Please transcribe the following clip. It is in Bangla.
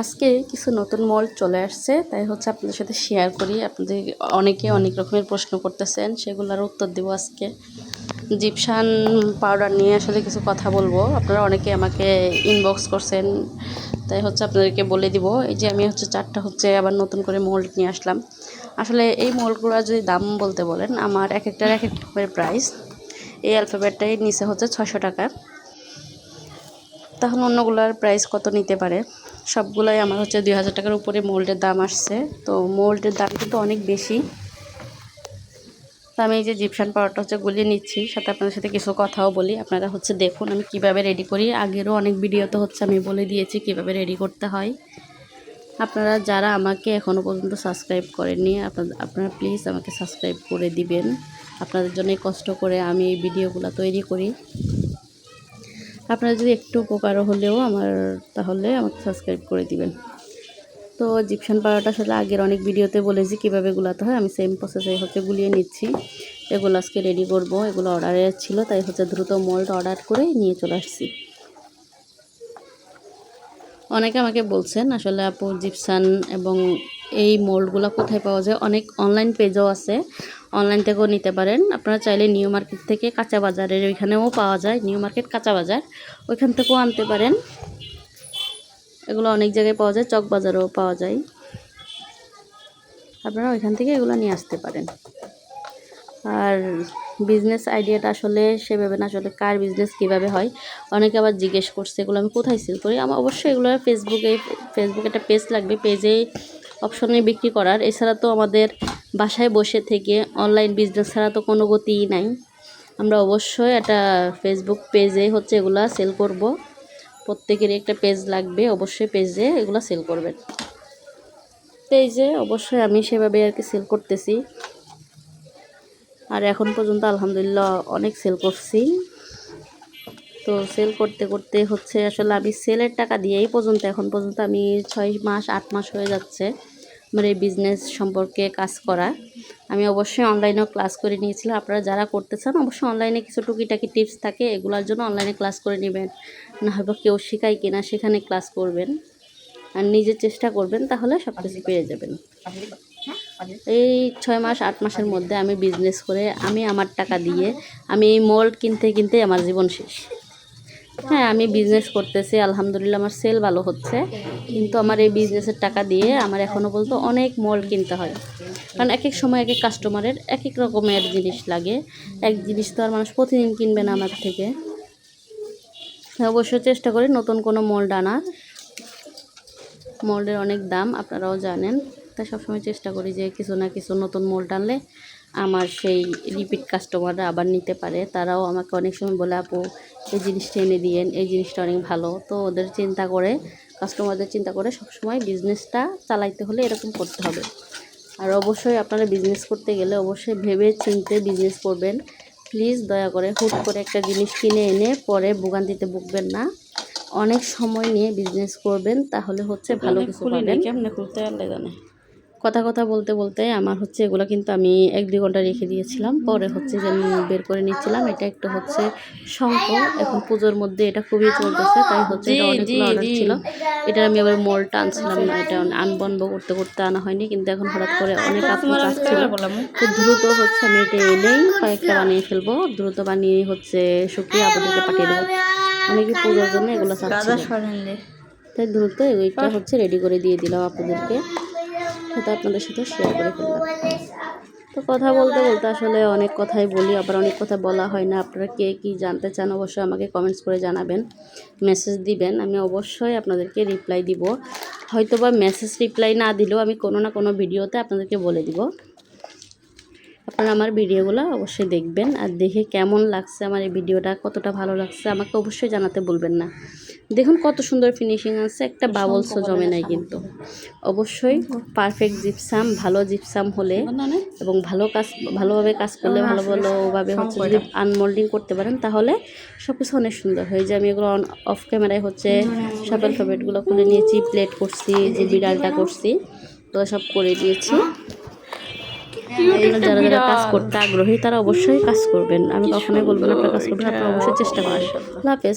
আজকে কিছু নতুন মল চলে আসছে, তাই হচ্ছে আপনাদের সাথে শেয়ার করি। আপনাদের অনেকে অনেক রকমের প্রশ্ন করতেছেন, সেগুলোর উত্তর দেবো আজকে। জিপসান পাউডার নিয়ে আসলে কিছু কথা বলব। আপনারা অনেকে আমাকে ইনবক্স করছেন, তাই হচ্ছে আপনাদেরকে বলে দিব। এই যে আমি হচ্ছে চারটা হচ্ছে আবার নতুন করে মোল্ড নিয়ে আসলাম। আসলে এই মোল্ডগুলো যদি দাম বলতে বলেন, আমার এক একটার এক এক প্রাইস এই অ্যালফাবেটটাই নিচে হচ্ছে ছশো টাকা। তখন অন্যগুলোর প্রাইস কত নিতে পারে? সবগুলাই আমার হচ্ছে দুই হাজার টাকার উপরে মোল্ডের দাম আসছে। তো মোল্ডের দাম কিন্তু অনেক বেশি। তো আমি এই যে জিপসান পাউডারটা হচ্ছে গুলিয়ে নিচ্ছি, সাথে আপনাদের সাথে কিছু কথাও বলি। আপনারা হচ্ছে দেখুন আমি কীভাবে রেডি করি। আগেরও অনেক ভিডিওতে হচ্ছে আমি বলে দিয়েছি কীভাবে রেডি করতে হয়। আপনারা যারা আমাকে এখনও পর্যন্ত সাবস্ক্রাইব করেননি, আপনারা প্লিজ আমাকে সাবস্ক্রাইব করে দিবেন। আপনাদের জন্যই কষ্ট করে আমি এই ভিডিওগুলো তৈরি করি। আপনারা যদি একটু উপকার হলেও আমার, তাহলে আমাকে সাবস্ক্রাইব করে দিবেন। তো জিপসান পাড়াটা আসলে আগের অনেক ভিডিওতে বলেছি কীভাবে গুলাতে হয়। আমি সেম প্রসেসে হচ্ছে গুলিয়ে নিচ্ছি। এগুলো আজকে রেডি করব। এগুলো অর্ডারে ছিল, তাই হচ্ছে দ্রুত মোল্ড অর্ডার করে নিয়ে চলে আসছি। অনেকে আমাকে বলছেন, আসলে আপু জিপসান এবং এই মোল্ডগুলো কোথায় পাওয়া যায়? অনেক অনলাইন পেজও আছে। অনলাইন থেকেও নিতে পারেন। আপনারা চাইলে নিউ মার্কেট থেকে কাঁচা বাজারের ওইখানেও পাওয়া যায় নিউ মার্কেট কাঁচা বাজার। ওইখান থেকেও আনতে পারেন। এগুলো অনেক জায়গায় পাওয়া যায়, চক বাজারেও পাওয়া যায়। আপনারা ওইখান থেকে এগুলো নিয়ে আসতে পারেন। আর বিজনেস আইডিয়াটা আসলে সেভাবে না, আসলে কার বিজনেস কীভাবে হয়? অনেকে আবার জিজ্ঞেস করছে, এগুলো আমি কোথায় সেল করি? আমার অবশ্যই এগুলো ফেসবুকে ফেসবুকে একটা পেজ লাগবে পেজে অপশনে বিক্রি করার। এছাড়া তো আমাদের বাসায় বসে থেকে অনলাইন বিজনেস ছাড়া তো কোনো গতিই নাই। আমরা অবশ্যই একটা ফেসবুক পেজে হচ্ছে এগুলা সেল করব। প্রত্যেকেরই একটা পেজ লাগবে, অবশ্যই পেজে এগুলো সেল করবেন। পেজে অবশ্যই আমি সেভাবে আর কি সেল করতেছি। আর এখন পর্যন্ত আলহামদুলিল্লাহ অনেক সেল করছি। তো সেল করতে করতে হচ্ছে আসলে আমি সেলের টাকা দিয়েই পর্যন্ত, এখন পর্যন্ত আমি ছয় মাস, আট মাস হয়ে যাচ্ছে। এই বিজনেস সম্পর্কে কাজ করা। আমি অবশ্যই অনলাইনেও ক্লাস করে নিয়েছিলাম। আপনারা যারা করতে চান, অবশ্যই অনলাইনে কিছু টুকিটাকি টিপস থাকে, এগুলোর জন্য অনলাইনে ক্লাস করে নেবেন। না হয়তো কেউ শেখায় কিনা, সেখানে ক্লাস করবেন। আর নিজে চেষ্টা করবেন, তাহলে সব কিছু পেয়ে যাবেন। এই ছয় মাস, আট মাসের মধ্যে আমি বিজনেস করে, আমি আমার টাকা দিয়ে, আমি এই মোল্ড কিনতে কিনতে আমার জীবন শেষ। হ্যাঁ আমি বিজনেস করতেছি, আলহামদুলিল্লাহ আমার সেল ভালো হচ্ছে। কিন্তু আমার এই বিজনেসের টাকা দিয়ে আমার এখনও পর্যন্ত অনেক মল কিনতে হয়। কারণ এক এক সময় এক এক কাস্টমারের এক এক রকমের জিনিস লাগে। এক জিনিস তো আর মানুষ প্রতিদিন কিনবে না আমার থেকে। অবশ্যই চেষ্টা করি নতুন কোনো মোল্ড আনার। মোল্ডের অনেক দাম, আপনারাও জানেন। তাই সবসময় চেষ্টা করি যে কিছু না কিছু নতুন মোল্ড আনলে আমার সেই রিপিট কাস্টমাররা আবার নিতে পারে। তারাও আমাকে অনেক সময় বলে আপু এই জিনিসটা এনে দিয়েন এই জিনিসটা অনেক ভালো। তো ওদের চিন্তা করে কাস্টমারদের চিন্তা করে সবসময় বিজনেসটা চালাইতে হলে এরকম করতে হবে। আর অবশ্যই আপনারা বিজনেস করতে গেলে অবশ্যই ভেবে চিনতে বিজনেস করবেন। প্লিজ দয়া করে হুট করে একটা জিনিস কিনে এনে পরে ভোগান্তিতে ভুগবেন না। অনেক সময় নিয়ে বিজনেস করবেন তাহলে হচ্ছে ভালো কিছু পাবেন। কেমনে খুলতে পারলে জানে। কথা কথা বলতে বলতে আমার হচ্ছে এগুলো কিন্তু আমি এক দুই ঘণ্টা রেখে দিয়েছিলাম। পরে হচ্ছে যে আমি বের করে নিচ্ছিলাম। এটা একটু হচ্ছে শঙ্খ। এখন পুজোর মধ্যে এটা খুবই চলতেছে তাই হচ্ছে এটা অনেকগুলো অর্ডার ছিল। এটা আমি আবার মোলটা আনছিলাম না এটা আনবন্ধ করতে করতে আনা হয়নি কিন্তু এখন হঠাৎ করে অনেক তো দ্রুত হচ্ছে আমি এটা এনেই কয়েকটা বানিয়ে ফেলব। দ্রুত বানিয়ে হচ্ছে শুকিয়ে আপনাদেরকে পাঠিয়ে দেবো। অনেকে পুজোর জন্য এগুলো চাচ্ছিল। তাই দ্রুত এইটা হচ্ছে রেডি করে দিয়ে দিলাম আপনাদেরকে। সেটা আপনাদের সাথে শেয়ার করে ফেললাম। তো কথা বলতে বলতে আসলে অনেক কথাই বলি, আবার অনেক কথা বলা হয় না। আপনারা কে কী জানতে চান অবশ্যই আমাকে কমেন্টস করে জানাবেন মেসেজ দিবেন। আমি অবশ্যই আপনাদেরকে রিপ্লাই দিব। হয়তো বা মেসেজ রিপ্লাই না দিলেও আমি কোনো না কোনো ভিডিওতে আপনাদেরকে বলে দিব। আপনারা আমার ভিডিওগুলো অবশ্যই দেখবেন। আর দেখে কেমন লাগছে আমার এই ভিডিওটা, কতটা ভালো লাগছে আমাকে অবশ্যই জানাতে বলবেন না। দেখুন কত সুন্দর ফিনিশিং আছে একটা বাবলসও জমে নাই কিন্তু। অবশ্যই পারফেক্ট জিপসাম ভালো জিপসাম হলে এবং ভালো কাজ ভালোভাবে কাজ করলে ভালো ভালোভাবে হচ্ছে যদি আনমোল্ডিং করতে পারেন তাহলে সব কিছু অনেক সুন্দর। হয়ে যে আমি এগুলো অন অফ ক্যামেরায় হচ্ছে সব অ্যালফাবেটগুলো খুলে নিয়েছি প্লেট করছি যে বিড়ালটা করছি তো সব করে দিয়েছি। যারা যারা কাজ করতে আগ্রহী তারা অবশ্যই কাজ করবেন। আমি কখনোই বলব না আপনার কাজ করবেন আপনারা অবশ্যই চেষ্টা করেন। হাফেজ।